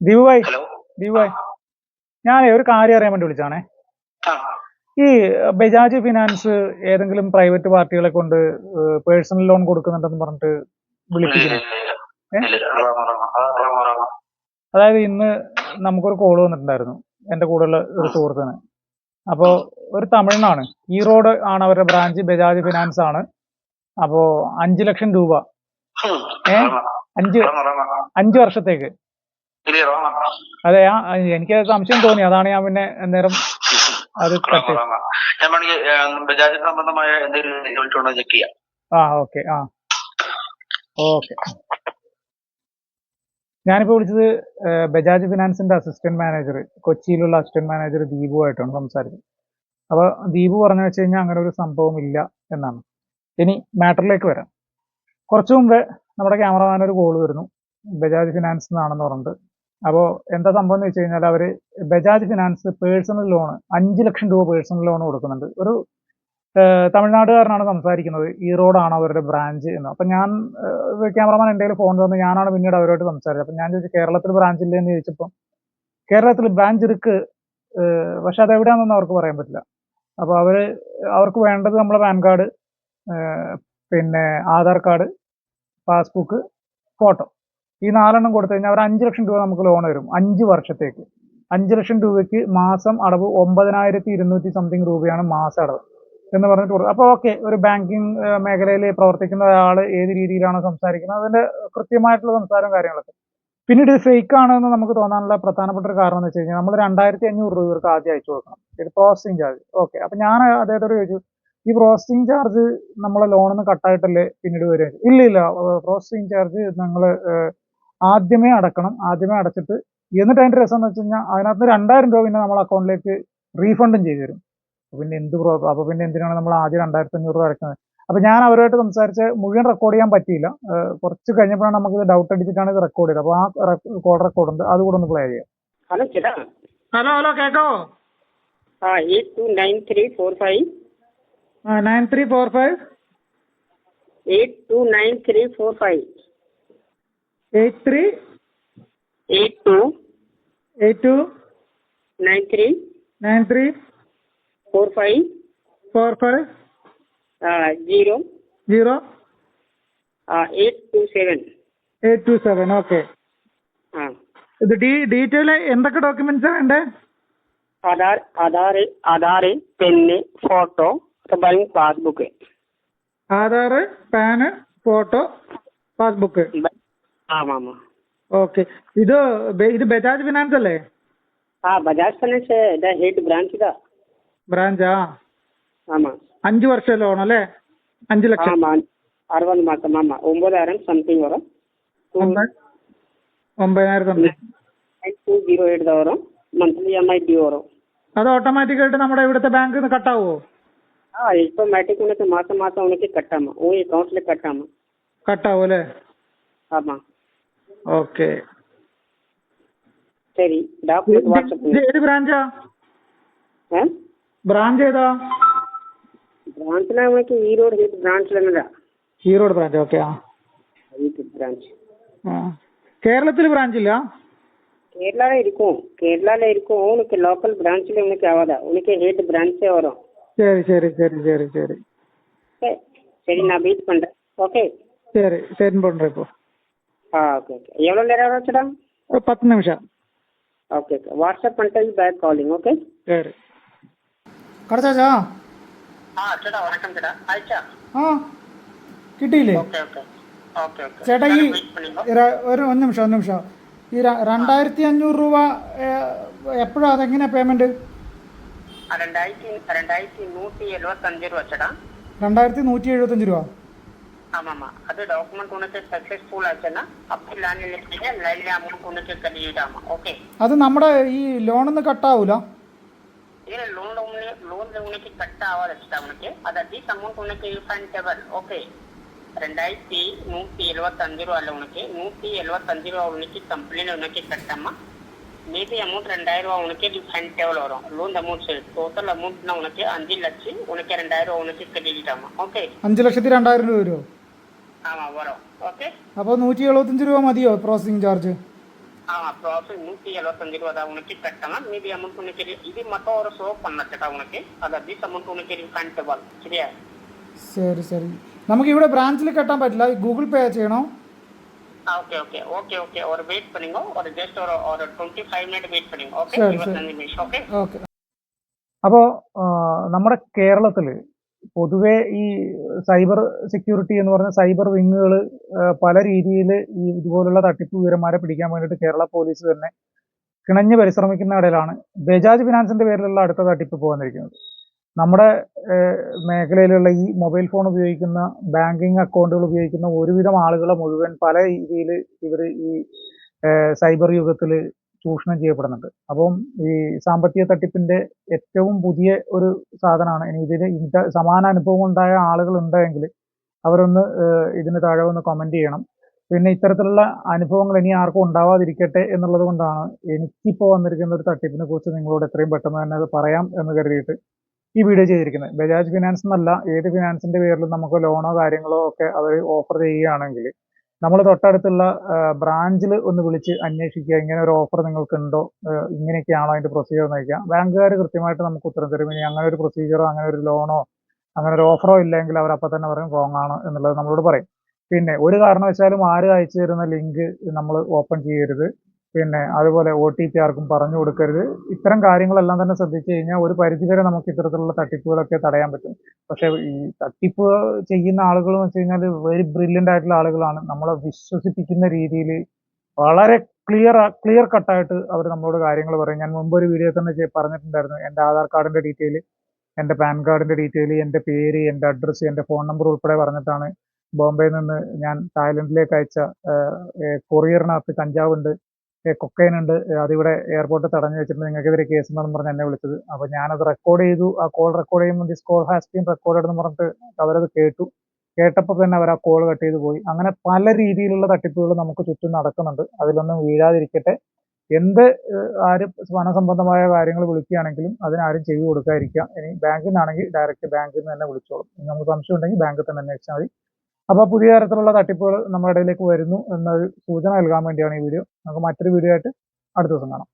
Deepu bhai hello. Deepu bhai ഞാൻ ഒരു കാര്യം അറിയാൻ വേണ്ടി വിളിച്ചാണേ ഈ ബജാജ് ഫിനാൻസ് ഏതെങ്കിലും പ്രൈവറ്റ് പാർട്ടികളെ കൊണ്ട് പേഴ്സണൽ ലോൺ കൊടുക്കുന്നുണ്ടെന്ന് പറഞ്ഞിട്ട് വിളിപ്പിക്കുന്നു അതായത് ഇന്ന് നമുക്കൊരു കോൾ വന്നിട്ടുണ്ടായിരുന്നു എന്റെ കൂടെയുള്ള ഒരു സുഹൃത്തിന്. അപ്പോ ഒരു തമിഴ്നാണ് ഈറോഡ് ആണ് അവരുടെ ബ്രാഞ്ച് ബജാജ് ഫിനാൻസ് ആണ്. അപ്പോ അഞ്ചു ലക്ഷം രൂപ. ഏ? അഞ്ച് അഞ്ച് വർഷത്തേക്ക്. അതെ എനിക്ക് സംശയം തോന്നി. അതാണ് ഞാൻ പിന്നെ അന്നേരം അത് ഞാൻ വേണമെങ്കിൽ ബജാജ് സംബന്ധമായ എന്തെങ്കിലും ചെക്ക് ചെയ്യാം. ആ ഓക്കെ ആ. ഓക്കെ. ഞാനിപ്പോ വിളിച്ചത് ബജാജ് ഫിനാൻസിന്റെ അസിസ്റ്റന്റ് മാനേജർ കൊച്ചിയിലുള്ള അസിസ്റ്റന്റ് മാനേജർ ദീപു ആയിട്ടാണ് സംസാരിച്ചത്. അപ്പൊ ദീപു പറഞ്ഞു വെച്ച് കഴിഞ്ഞാൽ അങ്ങനെ ഒരു സംഭവം ഇല്ല എന്നാണ്. ഇനി മാറ്ററിലേക്ക് വരാം. കുറച്ചു മുമ്പേ നമ്മുടെ ക്യാമറമാൻ ഒരു കോൾ വരുന്നു. ബജാജ് ഫിനാൻസ് എന്നാണെന്ന് പറഞ്ഞിട്ട്. അപ്പോൾ എന്താ സംഭവം എന്ന് വെച്ച് കഴിഞ്ഞാൽ അവർ ബജാജ് ഫിനാൻസ് പേഴ്സണൽ ലോൺ അഞ്ച് ലക്ഷം രൂപ പേഴ്സണൽ ലോൺ കൊടുക്കുന്നുണ്ട്. ഒരു തമിഴ്നാടുകാരനാണ് സംസാരിക്കുന്നത്. ഈറോഡാണ് അവരുടെ ബ്രാഞ്ച് എന്ന്. അപ്പം ഞാൻ ക്യാമറമാൻ എന്റെ ഫോൺ തന്നു ഞാനാണ് പിന്നീട് അവരുമായിട്ട് സംസാരിച്ചത്. അപ്പം ഞാൻ ചോദിച്ചു കേരളത്തിൽ ബ്രാഞ്ച് ഇല്ലേ എന്ന് ചോദിച്ചപ്പോൾ കേരളത്തിൽ ബ്രാഞ്ച് ഇരുക്ക് പക്ഷെ അത് എവിടെയാണെന്നൊന്നും അവർക്ക് പറയാൻ പറ്റില്ല. അപ്പോൾ അവർ അവർക്ക് വേണ്ടത് നമ്മളെ പാൻ കാർഡ് പിന്നെ ആധാർ കാർഡ് പാസ്ബുക്ക് ഫോട്ടോ ഈ നാലെണ്ണം കൊടുത്തു കഴിഞ്ഞാൽ അവർ അഞ്ച് ലക്ഷം രൂപ നമുക്ക് ലോൺ വരും. അഞ്ച് വർഷത്തേക്ക്. അഞ്ച് ലക്ഷം രൂപയ്ക്ക് മാസം അടവ് ഒമ്പതിനായിരത്തി ഇരുന്നൂറ്റി സംതിങ് രൂപയാണ് മാസം അടവ് എന്ന് പറഞ്ഞിട്ട് കൊടുക്കും അപ്പോൾ ഓക്കെ ഒരു ബാങ്കിങ് മേഖലയിൽ പ്രവർത്തിക്കുന്ന ഒരാൾ ഏത് രീതിയിലാണ് സംസാരിക്കുന്നത് അതിന്റെ കൃത്യമായിട്ടുള്ള സംസാരവും കാര്യങ്ങളൊക്കെ. പിന്നീട് ഇത് ഫേക്ക് ആണെന്ന് നമുക്ക് തോന്നാനുള്ള പ്രധാനപ്പെട്ട ഒരു കാരണം എന്ന് വെച്ച് കഴിഞ്ഞാൽ നമ്മൾ രണ്ടായിരത്തി അഞ്ഞൂറ് രൂപ ഇവർക്ക് ആദ്യം അയച്ചു കൊടുക്കണം. ഇത് പ്രോസസിങ് ചാർജ് ഓക്കെ അപ്പൊ ഞാൻ അദ്ദേഹത്തോട് ചോദിച്ചു ഈ പ്രോസസിങ് ചാർജ് നമ്മളെ ലോണിൽ നിന്ന് കട്ടായിട്ടല്ലേ പിന്നീട് വരിക? ഇല്ല ഇല്ല. പ്രോസസിങ് ചാർജ് നിങ്ങൾ ആദ്യമേ അടക്കണം. ആദ്യമേ അടച്ചിട്ട് എന്നിട്ട് അതിന്റെ രസം എന്ന് വെച്ച് കഴിഞ്ഞാൽ അതിനകത്ത് രണ്ടായിരം രൂപ പിന്നെ നമ്മളെ അക്കൗണ്ടിലേക്ക് റീഫണ്ടും ചെയ്തു തരും. പിന്നെ എന്ത് പ്രോ അപ്പൊ പിന്നെ എന്തിനാണ് നമ്മൾ ആദ്യം രണ്ടായിരത്തി അഞ്ഞൂറ് രൂപ അടക്കുന്നത് അപ്പൊ ഞാൻ അവരുമായിട്ട് സംസാരിച്ച് മുഴുവൻ റെക്കോർഡ് ചെയ്യാൻ പറ്റിയില്ല. കുറച്ച് കഴിഞ്ഞപ്പോഴാണ് നമുക്ക് ഇത് ഡൗട്ട് അടിച്ചിട്ടാണ് ഇത് റെക്കോർഡ് ചെയ്തത്. അപ്പൊ ആ കോൾ റെക്കോർഡ് ഉണ്ട്. അതുകൂടെ ഒന്ന് പ്ലേ ചെയ്യാം. ഹലോ ചേട്ടാ. ഹലോ ഹലോ കേക്കാവോ ആ eight two nine three four five nine three four five eight two nine three four five eight three eight two eight two nine three eight two seven okay ഇത് ഡീ detail എന്തൊക്കെ documents വേണ്ടേ? Aadhaar Aadhaar Aadhaar pen photo bank passbook Aadhaar PAN photo passbook ആമാ okay ഇത് ഇത് Bajaj finance അല്ലേ ആ Bajaj finance head branch ഇതാ ബ്രാഞ്ചാ ആമാ അഞ്ച് വർഷ ലോൺ അല്ലേ അഞ്ച് ലക്ഷം അറുപത് മാസം ആമാ ഒമ്പതിനായിരം സംതിങ് വരും ഒമ്പതിനായിരം സംതിങ് ടു സീറോ എയ്റ്റ് വരും monthly E M I due വരും അത് ഓട്ടോമാറ്റിക്കായിട്ട് നമ്മുടെ ഇവിടുത്തെ ബാങ്കിൽ നിന്ന് കട്ടാവുമോ ஆ ஆட்டோமேட்டிக் உனக்கு மாதம் மாதம் உனக்கு கட்டாமா உன் அக்கௌண்ட்ல கட்டாமா കട്ടാവും അല്ലേ ஆமாம் ഓക്കെ சரி டாக்குமெண்ட் வாட்ஸ்அப் ഇത് ഏത് ബ്രാഞ്ചാ ஆ ബ്രാഞ്ച് ഏതാ பிரான்ச்ல உனக்கு ஈரோடு ஹெட் பிரான்ச்ல இருந்தா ഈറോഡ് ബ്രാഞ്ച് ഓക്കെ ആ ஹெட் பிரான்ச் ആ. കേരളത്തിൽ ബ്രാഞ്ച് ഇല്ല கேரளால இருக்கும் கேரளால இருக்கும் உனக்கு லோக்கல் பிரான்ச்ல உனக்கு ஆகாதா உனக்கு ஹெட் பிரான்ச்சே வரும் சரி சரி சரி சரி சரி சரி நான் ശരി பண்றேன் ஓகே சரி சென்ட் பண்றேன் இப்போ ஆ ஓகே நிமிஷம் ஓகே ஓகே வாட்ஸ்அப் ஓகே சரி ചേട്ടാ കിട്ടിയില്ലേ? ചേട്ടാ ഈ ഒരു ഒന്ന് നിമിഷം ഒന്ന് നിമിഷം. ഈ രണ്ടായിരത്തി അഞ്ഞൂറ് രൂപ എപ്പോഴാ അതെങ്ങനെയാ പേയ്മെന്റ് ആ, രണ്ടായിരത്തി രണ്ടായിരത്തി നൂറ്റി എഴുപത്തഞ്ച് രൂപ ചേട്ടാ രണ്ടായിരത്തി നൂറ്റി എഴുപത്തഞ്ച് രൂപ ஆமாம்மா அது டாக்குமெண்ட் உனக்கு சக்ஸஸ்ஃபுல் ஆச்சுன்னா அப்படி லைன் இல்லைங்க லைன்ல அமௌண்ட் உனக்கு கட்டிட்டாமா ஓகே അത് നമ്മുടെ ഈ ലോണിന്ന് കട്ടാവൂല இல்லை லோன் லோன் உனக்கு கட் ஆகாது வச்சுட்டா உனக்கு அது அட்லீஸ்ட் அமௌண்ட் உனக்கு ரீஃபண்டபிள் ஓகே ரெண்டாயிரத்தி நூற்றி எழுபத்தஞ்சு ரூபா இல்லை உனக்கு நூற்றி எழுபத்தஞ்சு ரூபா உனக்கு கம்ப்ளைண்ட் உனக்கு கட்டாமா மீதி அமௌண்ட் ரெண்டாயிரம் ரூபா உனக்கு ரீஃபண்டபிள் வரும் லோன் அமௌண்ட் சரி டோட்டல் அமௌண்ட்னா உனக்கு அஞ்சு லட்சம் உனக்கு ரெண்டாயிரம் ரூபா உனக்கு கட்டிட்டாமா ஓகே അഞ്ച് ലക്ഷത്തി രണ്ടായിരം രൂപ വരുമോ ஆமாம் வரும் ஓகே അപ്പോൾ നൂറ്റി എഴുപത്തഞ്ച് രൂപ മതിയോ പ്രോസസ്സിംഗ് ചാർജ് ஆ ப்ராசஸ் நூற்றி எழுபத்தஞ்சு ரூபா தான் உனக்கு கட்டணும் மீதி அமௌண்ட் உனக்கு இரு- இது மட்டும் ஒரு ஷோ பண்ணட்டா உனக்கு அது திஸ் அமௌண்ட் உனக்கு ரீஃபண்டபிள் சரியா ശരി ശരി നമുക്ക് ഇവിടെ ബ്രാഞ്ചിൽ കെട്ടാൻ പറ്റില്ല ഗൂഗിൾ പേ ചെയ്യണോ ஆ ஓகே ஓகே ஓகே ஓகே ஒரு வெயிட் பண்ணுங்க ஒரு ஜஸ்ட் ஒரு ஒரு டுவெண்ட்டி ஃபைவ் மினிட் வெயிட் பண்ணுங்க ஓகே சரி, சரி. இருபத்தஞ்சு நிமிஷம் ஓகே ഓക്കെ അപ്പോൾ നമ്മുടെ കേരളത്തിൽ പൊതുവെ ഈ സൈബർ സെക്യൂരിറ്റി എന്ന് പറഞ്ഞ സൈബർ വിങ്ങുകൾ പല രീതിയിൽ ഈ ഇതുപോലുള്ള തട്ടിപ്പ് വിവരന്മാരെ പിടിക്കാൻ വേണ്ടിയിട്ട് കേരള പോലീസ് തന്നെ കിണഞ്ഞ് പരിശ്രമിക്കുന്ന ഇടയിലാണ് ബജാജ് ഫിനാൻസിന്റെ പേരിലുള്ള അടുത്ത തട്ടിപ്പ് ഇപ്പോൾ വന്നിരിക്കുന്നത് നമ്മുടെ മേഖലയിലുള്ള ഈ മൊബൈൽ ഫോൺ ഉപയോഗിക്കുന്ന ബാങ്കിങ് അക്കൗണ്ടുകൾ ഉപയോഗിക്കുന്ന ഒരുവിധം ആളുകളെ മുഴുവൻ പല രീതിയിൽ ഇവർ ഈ സൈബർ യുഗത്തിൽ ചൂഷണം ചെയ്യപ്പെടുന്നുണ്ട്. അപ്പം ഈ സാമ്പത്തിക തട്ടിപ്പിന്റെ ഏറ്റവും പുതിയ ഒരു സാധനമാണ്. ഇനി ഇതിന് സമാന അനുഭവം ഉണ്ടായ ആളുകൾ ഉണ്ടെങ്കിൽ അവരൊന്ന് ഇതിന് താഴെ ഒന്ന് കമന്റ് ചെയ്യണം. പിന്നെ ഇത്തരത്തിലുള്ള അനുഭവങ്ങൾ ഇനി ആർക്കും ഉണ്ടാവാതിരിക്കട്ടെ എന്നുള്ളത് കൊണ്ടാണ് എനിക്കിപ്പോൾ വന്നിരിക്കുന്ന ഒരു തട്ടിപ്പിനെ കുറിച്ച് നിങ്ങളോട് എത്രയും പെട്ടെന്ന് തന്നെ അത് പറയാം എന്ന് കരുതിയിട്ട് ഈ വീഡിയോ ചെയ്തിരിക്കുന്നത്. ബജാജ് ഫിനാൻസ് എന്നല്ല ഏത് ഫിനാൻസിന്റെ പേരിലും നമുക്ക് ലോണോ കാര്യങ്ങളോ ഒക്കെ അവർ ഓഫർ ചെയ്യുകയാണെങ്കിൽ നമ്മൾ തൊട്ടടുത്തുള്ള ബ്രാഞ്ചിൽ ഒന്ന് വിളിച്ച് അന്വേഷിക്കുക ഇങ്ങനെ ഒരു ഓഫർ നിങ്ങൾക്ക് ഉണ്ടോ ഏഹ് ഇങ്ങനെയൊക്കെയാണോ അതിന്റെ പ്രൊസീജിയർ എന്ന് ചോദിക്കുക. ബാങ്കുകാർ കൃത്യമായിട്ട് നമുക്ക് ഉത്തരം തരും. ഇനി അങ്ങനെ ഒരു പ്രൊസീജിയറോ അങ്ങനെ ഒരു ലോണോ അങ്ങനെ ഒരു ഓഫറോ ഇല്ലെങ്കിൽ അവർ അപ്പം തന്നെ പറയും റോങ് ആണ് എന്നുള്ളത് നമ്മളോട് പറയും. പിന്നെ ഒരു കാരണവശാലും ആര് അയച്ചു തരുന്ന ലിങ്ക് നമ്മൾ ഓപ്പൺ ചെയ്യരുത്. പിന്നെ അതുപോലെ ഒ ടി പി ആർക്കും പറഞ്ഞു കൊടുക്കരുത്. ഇത്തരം കാര്യങ്ങളെല്ലാം തന്നെ ശ്രദ്ധിച്ചു കഴിഞ്ഞാൽ ഒരു പരിധിവരെ നമുക്ക് ഇത്തരത്തിലുള്ള തട്ടിപ്പുകളൊക്കെ തടയാൻ പറ്റും. പക്ഷെ ഈ തട്ടിപ്പ് ചെയ്യുന്ന ആളുകൾ എന്ന് വെച്ച് കഴിഞ്ഞാൽ വെരി ബ്രില്യന്റ് ആയിട്ടുള്ള ആളുകളാണ്. നമ്മളെ വിശ്വസിപ്പിക്കുന്ന രീതിയിൽ വളരെ ക്ലിയർ ക്ലിയർ കട്ടായിട്ട് അവർ നമ്മളോട് കാര്യങ്ങൾ പറയും. ഞാൻ മുമ്പ് ഒരു വീഡിയോ തന്നെ പറഞ്ഞിട്ടുണ്ടായിരുന്നു. എന്റെ ആധാർ കാർഡിന്റെ ഡീറ്റെയിൽ എന്റെ പാൻ കാർഡിന്റെ ഡീറ്റെയിൽ എന്റെ പേര് എന്റെ അഡ്രസ്സ് എന്റെ ഫോൺ നമ്പർ ഉൾപ്പെടെ പറഞ്ഞിട്ടാണ് ബോംബെയിൽ നിന്ന് ഞാൻ തായ്ലൻഡിലേക്ക് അയച്ച കൊറിയറിനകത്ത് കഞ്ചാവ് ഉണ്ട് കൊക്കൈൻ ഉണ്ട്. അതിവിടെ എയർപോർട്ട് തടഞ്ഞു വെച്ചിട്ട് നിങ്ങൾക്കെതിരെ കേസ് ഉണ്ടെന്ന് പറഞ്ഞ് എന്നെ വിളിച്ചത്. അപ്പൊ ഞാനത് റെക്കോർഡ് ചെയ്തു. ആ കോൾ റെക്കോർഡ് ചെയ്യുമ്പോൾ this call has been record എന്ന് പറഞ്ഞിട്ട് അവരത് കേട്ടു. കേട്ടപ്പോൾ തന്നെ അവർ ആ കോൾ കട്ട് ചെയ്ത് പോയി. അങ്ങനെ പല രീതിയിലുള്ള തട്ടിപ്പുകൾ നമുക്ക് ചുറ്റും നടക്കുന്നുണ്ട്. അതിലൊന്നും വീഴാതിരിക്കട്ടെ. എന്ത് ആരും പണസംബന്ധമായ കാര്യങ്ങൾ വിളിക്കുകയാണെങ്കിലും അതിനാരും ചെയ്തു കൊടുക്കാതിരിക്കുക ഇനി ബാങ്കിൽ നിന്നാണെങ്കിൽ ഡയറക്റ്റ് ബാങ്കിൽ നിന്ന് തന്നെ വിളിച്ചോളും. നമുക്ക് സംശയം ഉണ്ടെങ്കിൽ ബാങ്കിൽ തന്നെ അന്വേഷിച്ചാൽ മതി. അപ്പോൾ പുതിയ തരത്തിലുള്ള തട്ടിപ്പുകൾ നമ്മുടെ ഇടയിലേക്ക് വരുന്നു എന്നൊരു സൂചന നൽകാൻ വേണ്ടിയാണ് ഈ വീഡിയോ. നമുക്ക് മറ്റൊരു വീഡിയോ ആയിട്ട് അടുത്ത ദിവസം കാണാം.